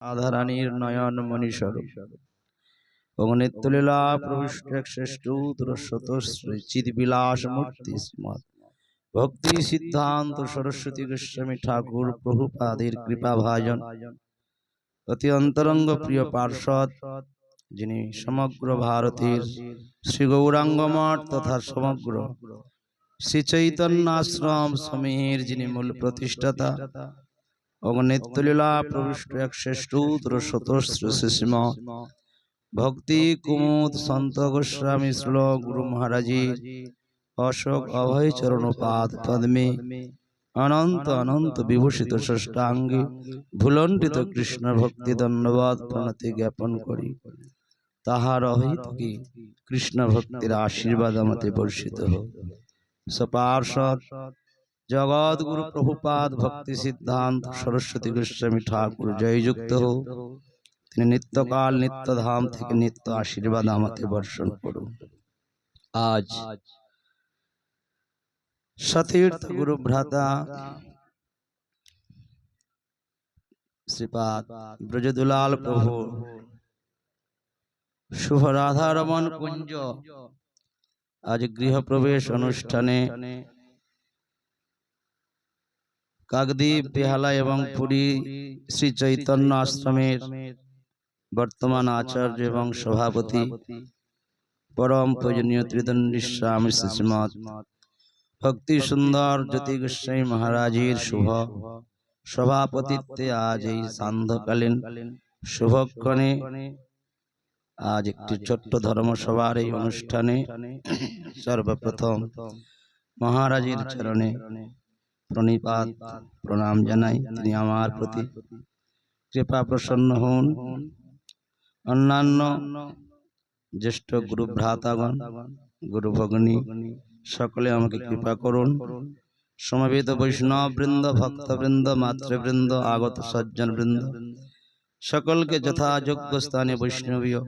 রাধারানীর নয়ন মণিস্বরূপ। অগ্নিত্তলীলা প্রবিষ্ট শ্রেষ্ঠূতরশত শ্রীচিদ বিলাস মূর্তি শ্রীমৎ ভক্তি সিদ্ধান্ত সরস্বতী গোস্বামী ঠাকুর প্রভুপাদের কৃপা ভাজন অতি অন্তরঙ্গ প্রিয় পার্ষদ যিনি সমগ্র ভারতের শ্রী গৌরাঙ্গ মঠ তথা সমগ্র শ্রী চৈতন্য আশ্রম সমীর যিনি মূল প্রতিষ্ঠাতা অগণিতলীলা প্রবিষ্ট এক শ্রেষ্ঠূত্র শতশ্রীম ভক্তি কুমুদ সন্ত গোস্বামী শ্ল গুরু মহারাজীর অশোক অভয় চরণ পাদ পদ্মে। অনন্ত অনন্ত বিভূষিত ষষ্ঠাঙ্গে ভুলণ্ডিত কৃষ্ণ ভক্তি ধন্যবাদ প্রণতি জ্ঞাপন করি। তাহার অহিত কি? কৃষ্ণ ভক্তির আশীর্বাদ আমাতে বর্ষিত হোক। সপার্ষদ জগৎ গুরু প্রভুপাদ ভক্তি সিদ্ধান্ত সরস্বতী গোস্বামী ঠাকুর জয়যুক্ত হোক তিনি নিত্যকাল নিত্যধাম থেকে নিত্য আশীর্বাদ আমাকে বর্ষণ করুন। আজ সতীর্থ গুরু ভ্রাতা শ্রীপাদ ব্রজদুলাল প্রভু শুভ রাধা রমন কুঞ্জ, আজ গৃহপ্রবেশ অনুষ্ঠানে কাকদ্বীপ বেহালা এবং পুরী শ্রী চৈতন্য আশ্রমের বর্তমান আচার্য এবং সভাপতি পরম পূজনীয় ত্রিদণ্ডী স্বামী শ্রীমৎ। ভক্তি সুন্দর জ্যোতি গোস্বামী মহারাজের শুভ। সভাপতিত্বে আজ এই সান্ধ্যকালীন শুভক্ষণে আজ একটি ছোট্ট ধর্মসভার এই অনুষ্ঠানে সর্বপ্রথম মহারাজের চরণে প্রণিপাত, প্রণাম জানাই তিনি আমার প্রতি। কৃপা প্রসন্ন হন। অন্যান্য জ্যেষ্ঠ গুরু ভ্রাতাগণ গুরু ভগ্নী সকলে আমাকে কৃপা করুন। সমবেত বৈষ্ণব বৃন্দ ভক্তবৃন্দ, মাতৃবৃন্দ, আগত সজ্জন বৃন্দ সকলকে যথাযোগ্য স্থানে বৈষ্ণবীয়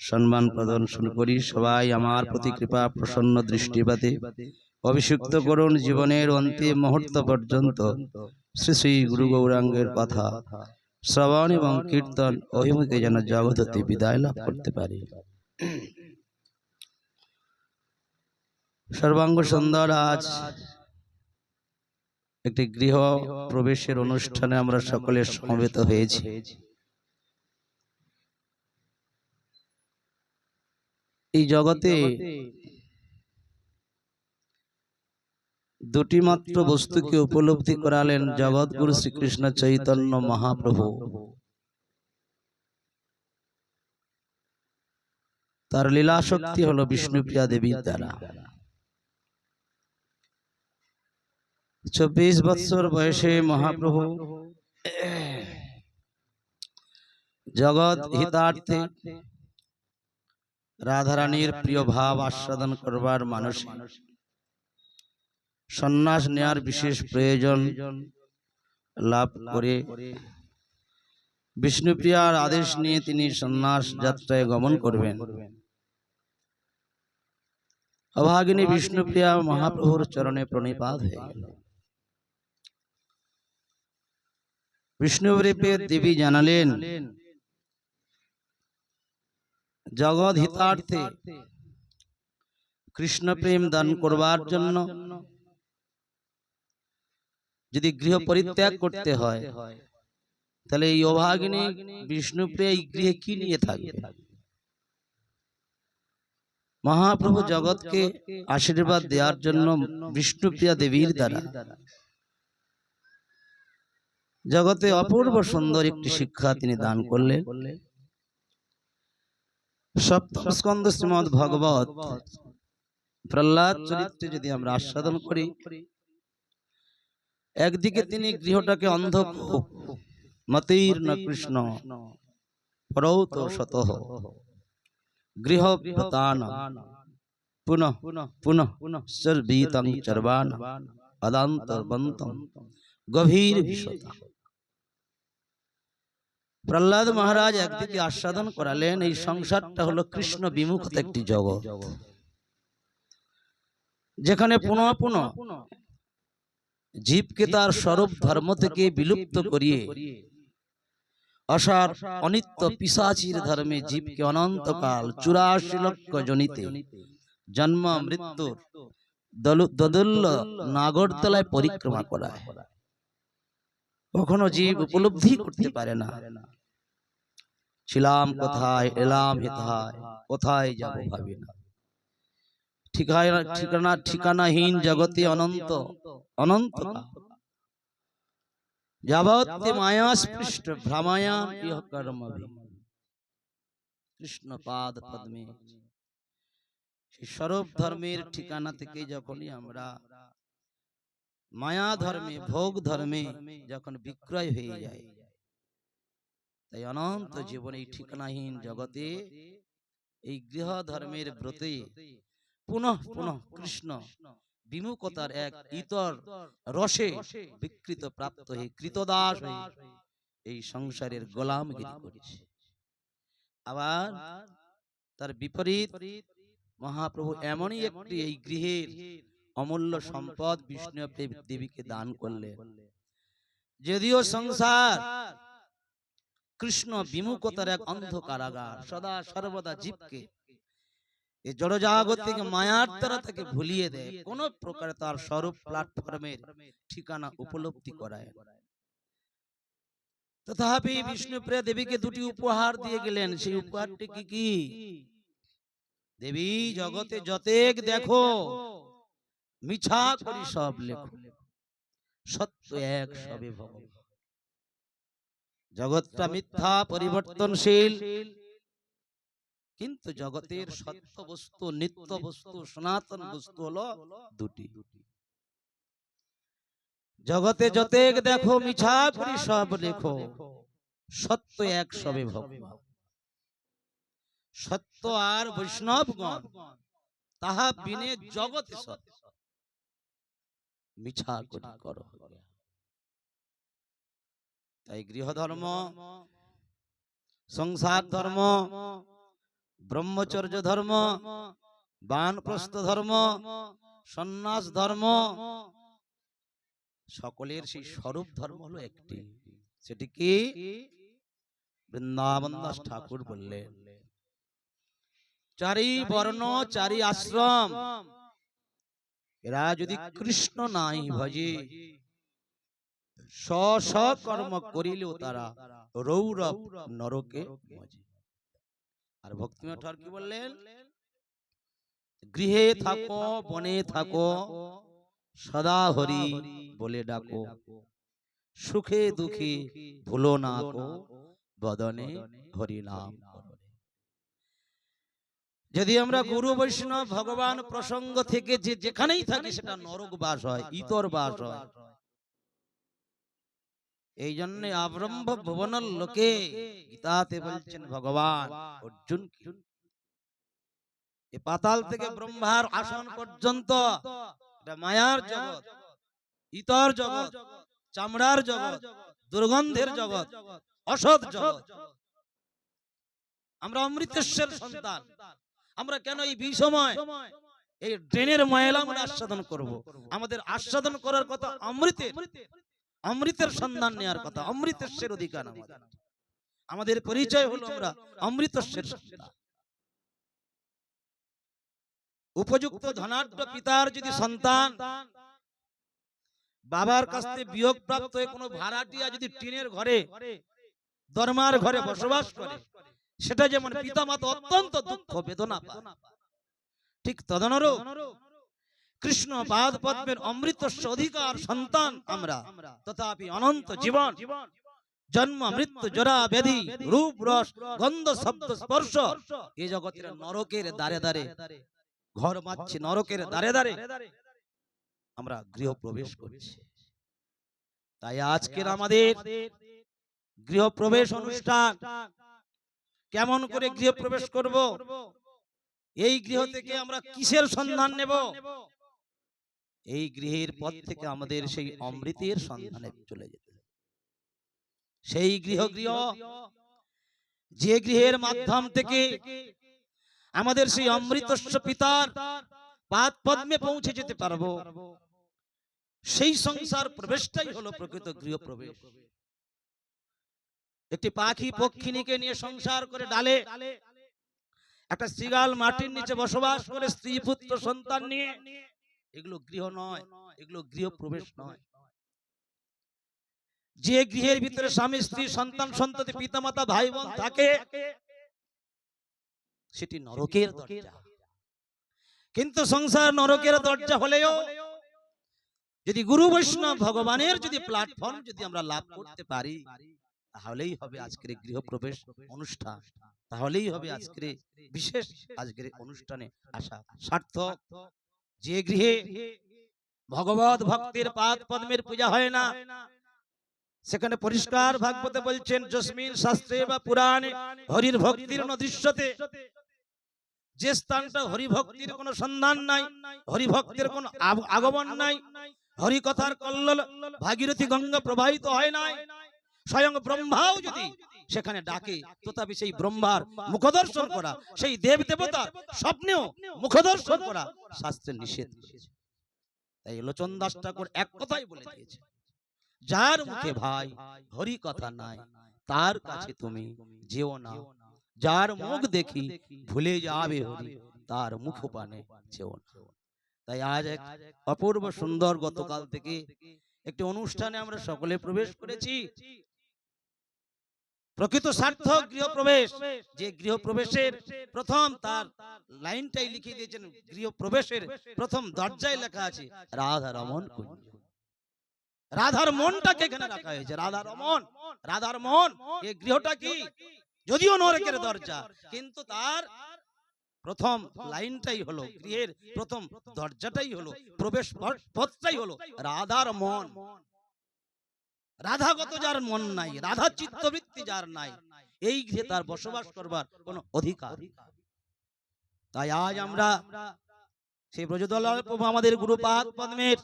সম্মান প্রদর্শন করি। সবাই আমার প্রতি কৃপা প্রসন্ন দৃষ্টিপাতে। অভিষিক্ত করুন জীবনের অন্তিম মুহূর্ত পর্যন্ত শ্রী শ্রী গুরু গৌরাঙ্গের কথা শ্রবণ এবং কীর্তন অভিমুখে যেন জগৎতে বিদায় লাভ করতে পারি। সর্বাঙ্গ সুন্দর আজ একটি গৃহ প্রবেশের অনুষ্ঠানে আমরা সকলে সমবেত হয়েছি। এই জগতে দুটি মাত্র বস্তুকে উপলব্ধি করালেন জগৎগুরু শ্রীকৃষ্ণ চৈতন্য মহাপ্রভু। তার লীলা শক্তি হলো বিষ্ণুপ্রিয়া দেবীর দ্বারা। চব্বিশ বৎসর বয়সে মহাপ্রভু জগৎ হিতার্থে রাধারানীর প্রিয় ভাব আস্বাদন করবার মানুষ সন্ন্যাস নেয়ার বিশেষ প্রয়োজন লাভ করে বিষ্ণুপ্রিয়ার আদেশ নিয়ে তিনি সন্ন্যাস যাত্রায় গমন করবেন। অভাগিনী বিষ্ণুপ্রিয়া মহাপ্রভুর চরণে প্রণিপাত হয়ে গেল। বিষ্ণুরূপে দেবী জানালেন জগৎ হিতার্থে কৃষ্ণ প্রেম দান করবার জন্য যদি গৃহ পরিত্যাগ করতে হয় তাহলে এই অভাগিনী বিষ্ণুপ্রিয়া এই গৃহে কি নিয়ে থাকবে? মহাপ্রভু জগৎকে আশীর্বাদ দেওয়ার জন্য বিষ্ণুপ্রিয়া দেবীর দ্বারা জগতে অপূর্ব সুন্দর একটি শিক্ষা তিনি দান করলেন। সপ্তম স্কন্দ শ্রীমদ ভগবত প্রহ্লাদ চরিত্রে যদি আমরা আস্বাদন করি একদিকে তিনি গৃহটাকে অন্ধ মতীর্ণ কৃষ্ণ পরৌত শত। গৃহ প্রতান পুনঃ পুনঃ চর্বিতং চর্বান অদান্তর্বন্তম গভীর প্রহ্লাদ মহারাজ একদিকে আস্বাদন করালেন এই সংসারটা হলো কৃষ্ণ বিমুখত একটি জগৎ। যেখানে পুনঃ পুনঃ জীবকে তার স্বরূপ ধর্ম থেকে বিলুপ্ত করিয়ে। অসার অনিত্য পিসাচির ধর্মে জীবকে অনন্তকাল চুরাশি লক্ষ জনিতে। জন্ম মৃত্যুর দলু- দোদুল্য নাগরতলায় পরিক্রমা করায়। কখনো জীব উপলব্ধি করতে পারে না। ছিলাম কোথায় এলাম হেথায় কোথায় যাব ভাবি না। ঠিকানা ঠিকানা ঠিকানাহীন জগতে অনন্ত। অনন্ত। যাবৎ মায়া স্পৃষ্ট ভ্রমায়ান ইহ কর্মভি কৃষ্ণ পাদ পদ্মে। ধর্মের ঠিকানা থেকে যখনই আমরা মায়া ধর্মে ভোগ ধর্মে যখন বিক্রয় হয়ে যায় তাই অনন্ত জীবন এই ঠিকানাহীন জগতে, এই গৃহ ধর্মের ব্রতে পুনঃ পুনঃ কৃষ্ণ বিমুখতার এক ইতর রসে বিকৃত প্রাপ্ত হয়ে কৃতদাস হয়ে এই সংসারের গোলামগিরি করেছে। আবার তার বিপরীত মহাপ্রভু এমনই একটি এই গৃহের অমূল্য সম্পদ বিষ্ণু দেবীকে দান করলেন যদিও সংসার কৃষ্ণ বিমুখতার এক অন্ধকারাগার সদা সর্বদা জীবকে এই জড়জাগতিক মায়ার দ্বারা তাকে ভুলিয়ে দেয়। কোন প্রকারে তার স্বরূপ প্ল্যাটফর্মের ঠিকানা উপলব্ধি করায়। তথাপি বিষ্ণুপ্রিয়া দেবীকে দুটি উপহার দিয়ে গেলেন। সেই উপহারটি কি কি? দেবী জগতে যতেক দেখো মিছা করি সব লেখো। সত্য এক সবে ভগবান জগৎটা মিথ্যা পরিবর্তনশীল। কিন্তু জগতের সত্য বস্তু নিত্য বস্তু সনাতন বস্তু হলো দুটি। জগতে যতেক দেখো মিছা করি সব লেখো। সত্য এক সবে ভগবান সত্য আর বৈষ্ণবগণ তাহা বিনে জগতে সত্য মিছা করি করো তাই গৃহধর্ম সংসার ধর্ম ব্রহ্মচর্য ধর্ম, বানপ্রস্থ ধর্ম, সন্ন্যাস ধর্ম, সকলের সেই স্বরূপ ধর্ম হলো একটি। সেটি কি? বৃন্দাবন দাস ঠাকুর বললেন, চারি বর্ণ, চারি আশ্রম, এরা যদি কৃষ্ণ নাই ভজে, স্ব কর্ম করিলেও তারা রৌরব নরকে মজে। আর ভক্তিময় ঠাকুর কি বললেন? গৃহে থাকো বনে থাকো সদা হরি বলে ডাকো। সুখে দুঃখে ভুলো না কো বদনে হরি নাম যদি আমরা গুরু বৈষ্ণব ভগবান প্রসঙ্গ থেকে যে যেখানেই থাকি সেটা নরক বাস হয় ইতর বাস হয়। এই জন্য আব্রহ্ম ভুবনের লোকে গীতাতে বলছেন ভগবান অর্জুন এ পাতাল থেকে ব্রহ্মার আসন পর্যন্ত মায়ার জগৎ ইতর জগৎ চামড়ার জগৎ দুর্গন্ধের জগৎ অসৎ জগৎ। আমরা অমৃতেশ্বর সন্তান। আমরা কেন এই বিষময় এই ড্রেনের ময়লা আমরা আস্বাদন করব? আমাদের আস্বাদন করার কথা অমৃতের। অমৃতের সন্ধান নেওয়ার কথা অমৃতেশ্বর অধিকার আমাদের। আমাদের। পরিচয় হলো আমরা অমৃতস্বের সন্তান উপযুক্ত ধনাঢ্য পিতার যদি সন্তান বাবার কাছ থেকে বিয়োগ প্রাপ্ত হয়ে কোনো ভাড়াটিয়া যদি টিনের ঘরে দরমার ঘরে বসবাস করে সেটা যেমন পিতামাতা অত্যন্ত দুঃখ বেদনা পায়। ঠিক তদনুরূপ কৃষ্ণ পাদ পদ্মের অমৃতস্ব অধিকার সন্তান আমরা। তথাপি অনন্ত জীবন। জন্ম, মৃত্যু জরা ব্যাধি, রূপ, রস, গন্ধ, শব্দ, স্পর্শ এ জগতের নরকের দ্বারে দ্বারে, ঘর মাচ্ছে নরকের দ্বারে দ্বারে আমরা গৃহ প্রবেশ করছি। তাই আজকের আমাদের গৃহ প্রবেশ অনুষ্ঠান কেমন করে গৃহ প্রবেশ করব? এই গৃহ থেকে আমরা কিসের সন্ধান নেব? এই গৃহের পথ থেকে আমাদের সেই অমৃতের সন্ধানে চলে যেতে। সেই গৃহ গৃহ যে গৃহের মাধ্যম থেকে আমাদের সেই অমৃতস্ব পিতার পাদ পদ্মে পৌঁছে যেতে পারব। সেই সংসার প্রবেশটাই হলো প্রকৃত গৃহ প্রবেশ একটি পাখি পক্ষিনীকে নিয়ে সংসার করে ডালে একটা শ্রীগাল মাটির নিচে বসবাস করে স্ত্রী পুত্র সন্তান নিয়ে এগুলো গৃহ নয় এগুলো গৃহ প্রবেশ নয়। যে গৃহের ভিতরে স্বামী স্ত্রী সন্তান সন্ততি পিতামাতা ভাই বোন থাকে সেটি নরকের দরজা। কিন্তু সংসার নরকের দরজা হলেও যদি গুরু বৈষ্ণব ভগবানের যদি প্ল্যাটফর্ম যদি আমরা লাভ করতে পারি তাহলেই হবে আজকের এই গৃহপ্রবেশ অনুষ্ঠান। তাহলেই হবে আজকের বিশেষ আজকের অনুষ্ঠানে আসা সার্থক যে গৃহে ভগবত ভক্তির পাদ পদ্মের পূজা হয় না, সেখানে পরিষ্কার ভাগবতে বলছেন, জসমিন শাস্ত্রে বা পুরাণে হরির ভক্তির নদৃশ্যতে যে স্থানটা হরি ভক্তির কোনো সন্ধান নাই হরি ভক্তের কোনো আগমন নাই হরি কথার কল্লোল ভাগীরথী গঙ্গা প্রবাহিত হয় নাই, স্বয়ং ব্রহ্মাও যদি সেখানে ডাকে তথাপি সেই ব্রহ্মার মুখদর্শন করা সেই দেব দেবতার স্বপ্নেও মুখদর্শন করা শাস্ত্রে নিষেধ। তাই লোচন দাস ঠাকুর এক কথাই বলে দিয়েছে যার মুখে ভাই হরি কথা নাই তার কাছে তুমি যেও না যার মুখ দেখি ভুলে যাবে হরি তার মুখ পানে যেও না। তাই আজ এক অপূর্ব সুন্দর গতকাল থেকে একটি অনুষ্ঠানে আমরা সকলে প্রবেশ করেছি। প্রকৃত সার্থক গৃহপ্রবেশ, যে গৃহপ্রবেশের প্রথম তার লাইনটাই লিখে দিয়েছেন, গৃহপ্রবেশের প্রথম দরজায় লেখা আছে, রাধা রমন রাধার মনটাকে এখানে রাখা হয়েছে, রাধা রমন রাধার মন এই গৃহটা কি? যদিও নরকের দরজা, কিন্তু তার প্রথম লাইনটাই হলো, গৃহের প্রথম দরজাটাই হলো, প্রবেশ পথটাই হলো, রাধার মন। রাধাগত যার মন নাই, রাধা চিত্তবৃত্তি যার নাই, এই গৃহে তার বসবাস করবার কোনো অধিকার। তাই আজ আমরা সেই ব্রজদলাল প্রভু আমাদের গুরুপাদ পদ্মের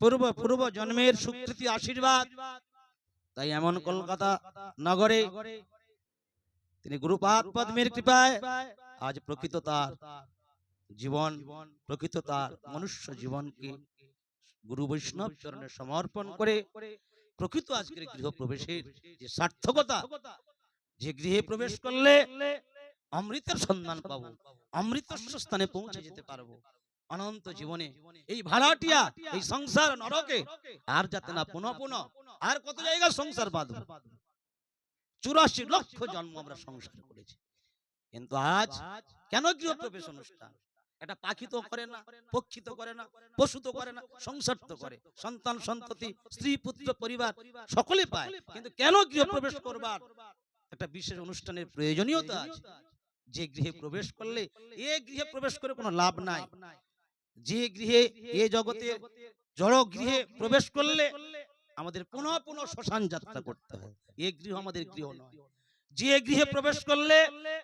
পূর্ব পূর্ব জন্মের সুকৃতি আশীর্বাদ। তাই এমন কলকাতা নগরে তিনি গুরুপাদ পদ্মের কৃপায় আজ প্রকৃত তার জীবন, প্রকৃত তার মনুষ্য জীবনকে গুরু বৈষ্ণব চরণে সমর্পণ করে প্রকৃত আজকের গৃহ প্রবেশের যে সার্থকতা যে গৃহে প্রবেশ করলে অমৃতের সন্ধান পাবো অমৃতস্ব স্থানে পৌঁছে যেতে পারব। অনন্ত জীবনে এই ভাড়াটিয়া এই সংসার নরকে আর যাতে না পুনঃ পুনঃ আর কত জায়গা সংসার বাঁধবো? চুরাশি লক্ষ জন্ম আমরা সংসার করেছি। কিন্তু আজ কেন গৃহপ্রবেশ অনুষ্ঠান? এটা পাখি তো করে না পক্ষী তো করে না পশু তো করে না সংসার তো করে। সন্তান সন্ততি স্ত্রী পুত্র পরিবার সকলে পায়। কিন্তু কেন গৃহপ্রবেশ করবার? একটা বিশেষ অনুষ্ঠানের প্রয়োজনীয়তা আছে। যে গৃহে প্রবেশ করলে এ গৃহে প্রবেশ করে কোনো লাভ নাই। যে গৃহে এ জগতে জড় গৃহে প্রবেশ করলে আমাদের পুনঃ পুনঃ শ্মশান যাত্রা করতে হয়। এ গৃহ আমাদের গৃহ নয়। যে গৃহে প্রবেশ করলে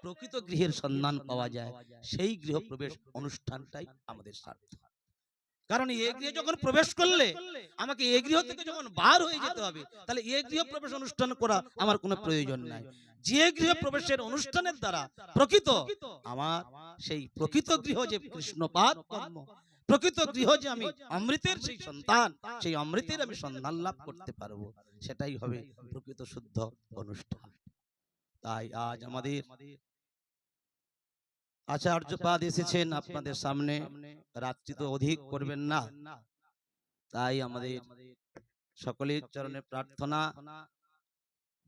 প্রকৃত গৃহের সন্ধান পাওয়া যায়, সেই গৃহ প্রবেশ অনুষ্ঠানটাই আমাদের সার্থক কারণ এ গৃহে যখন প্রবেশ করলে আমাকে এ গৃহ থেকে যখন বার হয়ে যেতে হবে, তাহলে এ গৃহ প্রবেশ অনুষ্ঠান করা আমার কোনো প্রয়োজন নাই। যে গৃহ প্রবেশের অনুষ্ঠানের দ্বারা প্রকৃত আমার সেই প্রকৃত গৃহ যে কৃষ্ণপাদ কর্ম, প্রকৃত গৃহ যে আমি অমৃতের সেই সন্তান, সেই অমৃতের আমি সন্ধান লাভ করতে পারব, সেটাই হবে প্রকৃত শুদ্ধ অনুষ্ঠান। তাই আজ আমাদের আচার্যপাদ এসেছেন আপনাদের সামনে। রাত্রি তো অধিক করবেন না। তাই আমাদের সকলের চরণে প্রার্থনা।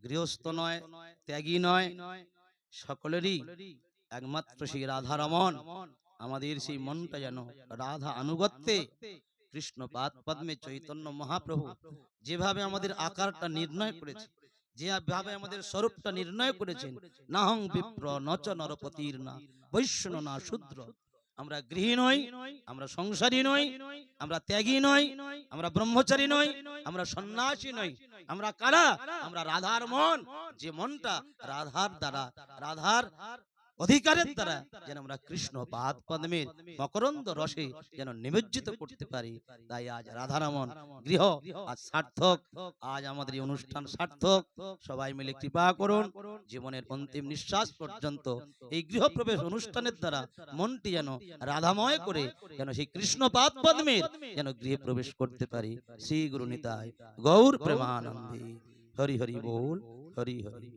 গৃহস্থ নয় ত্যাগী নয় সকলেরই একমাত্র সেই রাধারমন আমাদের সেই মনটা যেন রাধা আনুগত্যে কৃষ্ণ পাদ পদ্মে চৈতন্য মহাপ্রভু যেভাবে আমাদের আকারটা নির্ণয় করেছে। যেভাবে আমাদের স্বরূপটা নির্ণয় করেছেন, নাহং বিপ্র নচ নরপতির না বৈষ্ণ না শূদ্র। আমরা গৃহী নই, আমরা সংসারী নই, আমরা ত্যাগী নই, আমরা ব্রহ্মচারী নই, আমরা সন্ন্যাসী নই। আমরা কারা? আমরা রাধার মন। যে মনটা রাধার দ্বারা, রাধার অধিকারের দ্বারা যেন আমরা কৃষ্ণ পাদ পদ্মের মকরন্দ রসে যেন নিমজ্জিত করতে পারি। তাই আজ রাধারমন গৃহ আজ সার্থক। আজ আমাদের এই অনুষ্ঠান সার্থক। সবাই মিলে কৃপা করুন। জীবনের অন্তিম নিঃশ্বাস পর্যন্ত এই গৃহপ্রবেশ অনুষ্ঠানের দ্বারা মনটি যেন রাধাময় করে যেন সেই কৃষ্ণ পাদ পদ্মের যেন গৃহে প্রবেশ করতে পারি। শ্রী গুরু নিতাই গৌর প্রেমানন্দে। হরি হরি বল। হরি হরি